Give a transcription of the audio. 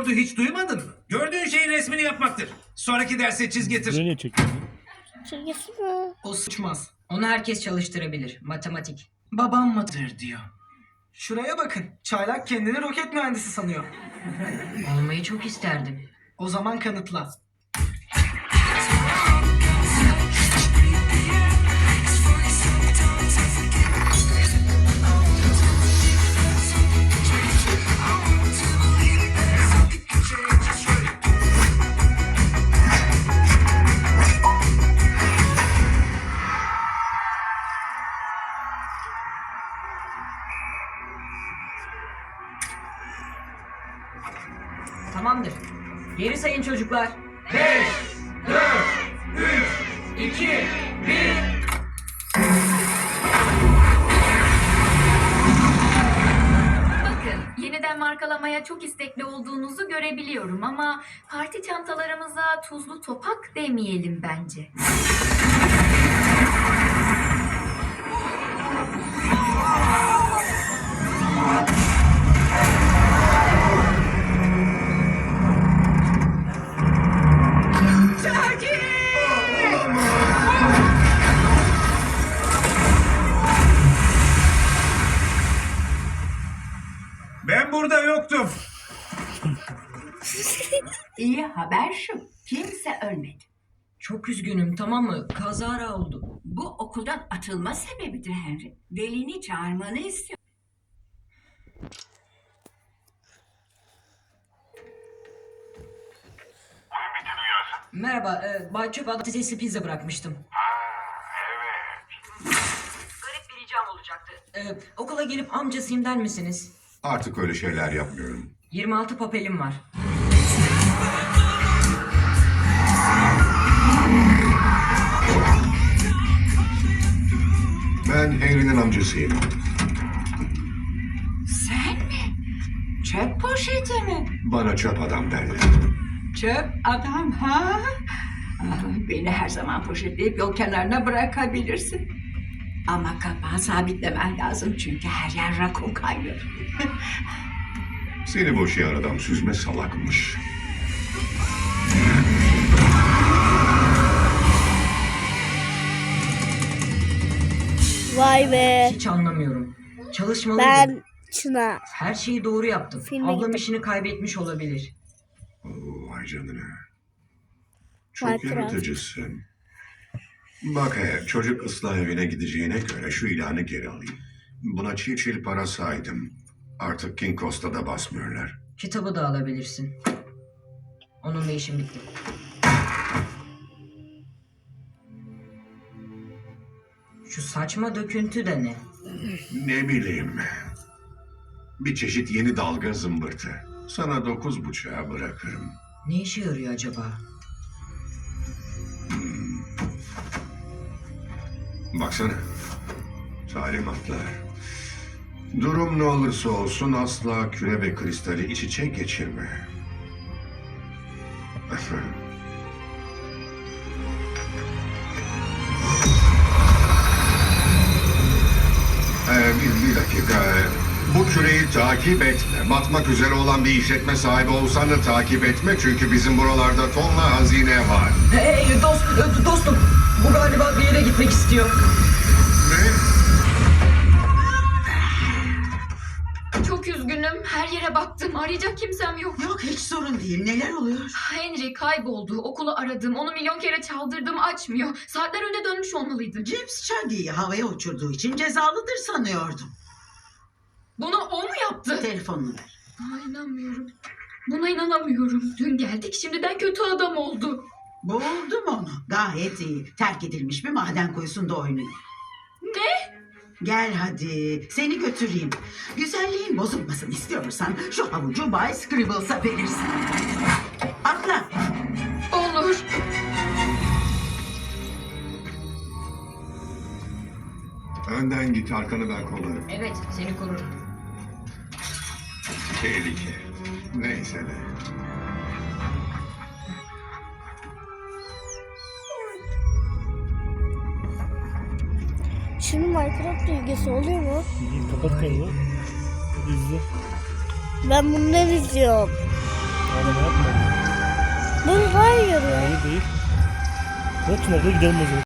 Blackboard'u hiç duymadın mı? Gördüğün şeyin resmini yapmaktır. Sonraki derse çiz getir. Nereye çekiyorsun? Çizgisi mi? O sıçmaz. Onu herkes çalıştırabilir. Matematik. Babam mıdır diyor. Şuraya bakın. Çaylak kendini roket mühendisi sanıyor. Olmayı çok isterdim. O zaman kanıtla. Tamamdır. Geri sayın çocuklar. Bakın, yeniden markalamaya çok istekli olduğunuzu görebiliyorum ama parti çantalarımıza tuzlu topak demeyelim bence. Ben burada yoktum. İyi haber şu. Kimse ölmedi. Çok üzgünüm tamam mı? Kazara oldu. Bu okuldan atılma sebebidir Henry. Velini çağırmanı istiyor. Merhaba, e, Bay Çöp patatesli pizza bırakmıştım. Garip bir ricam olacaktı. E, okula gelip amcasıyım der misiniz? Artık öyle şeyler yapmıyorum. 26 papelim var. Ben Henry'nin amcasıyım. Sen mi? Çöp poşeti mi? Bana çöp adam derler. Çöp adam ha? Ah, Beni her zaman poşetleyip yol kenarına bırakabilirsin. Ama kapağı sabitlemen lazım çünkü her yer rakun kaynıyor. Seni boşayan adam süzme salakmış. Vay be. Hiç anlamıyorum. Çalışmalıydım. Ben Çınar. Her şeyi doğru yaptım. Filme Ablam gittim. işini kaybetmiş olabilir. Oo, vay canına. Çok kral. yaratıcısın. Bak eğer çocuk ıslah evine gideceğine göre şu ilanı geri alayım. Buna çiğ çil para saydım. Artık King Costa'da basmıyorlar. Kitabı da alabilirsin. Onunla işim bitti. Şu saçma döküntü de ne? Ne bileyim. Bir çeşit yeni dalga zımbırtı. Sana dokuz buçuğa bırakırım. Ne işe yarıyor acaba? Baksana. Talimatlar. Durum ne olursa olsun asla küre ve kristali iç içe geçirme. Ee, bir, bir dakika. Bu küreyi takip etme. Batmak üzere olan bir işletme sahibi olsan da takip etme. Çünkü bizim buralarda tonla hazine var. Hey dost, ö- gitmek istiyor. Çok üzgünüm, her yere baktım, arayacak kimsem yok. Yok hiç sorun değil. Neler oluyor? Henry kayboldu, okulu aradım, onu milyon kere çaldırdım, açmıyor. Saatler önce dönmüş olmalıydı. James Chuggy'yi havaya uçurduğu için cezalıdır sanıyordum. Bunu o mu yaptı? Telefonunu ver. Aa, inanmıyorum. Buna inanamıyorum. Dün geldik, şimdiden kötü adam oldu. Buldum onu. Gayet iyi. Terk edilmiş bir maden kuyusunda oynuyor. Ne? Gel hadi. Seni götüreyim. Güzelliğin bozulmasın istiyorsan şu havucu Bay Scribbles'a verirsin. Atla. Olur. Önden git arkanı ben kollarım. Evet, seni korurum. Tehlike. Neyse de. Şimdi Minecraft ilgisi oluyor mu? İyi kapat kanalı. İzle. Ben bunları izliyorum. Yapma. Bunu daha iyi görüyor. Hayır değil. O tünelde gidelim o zaman.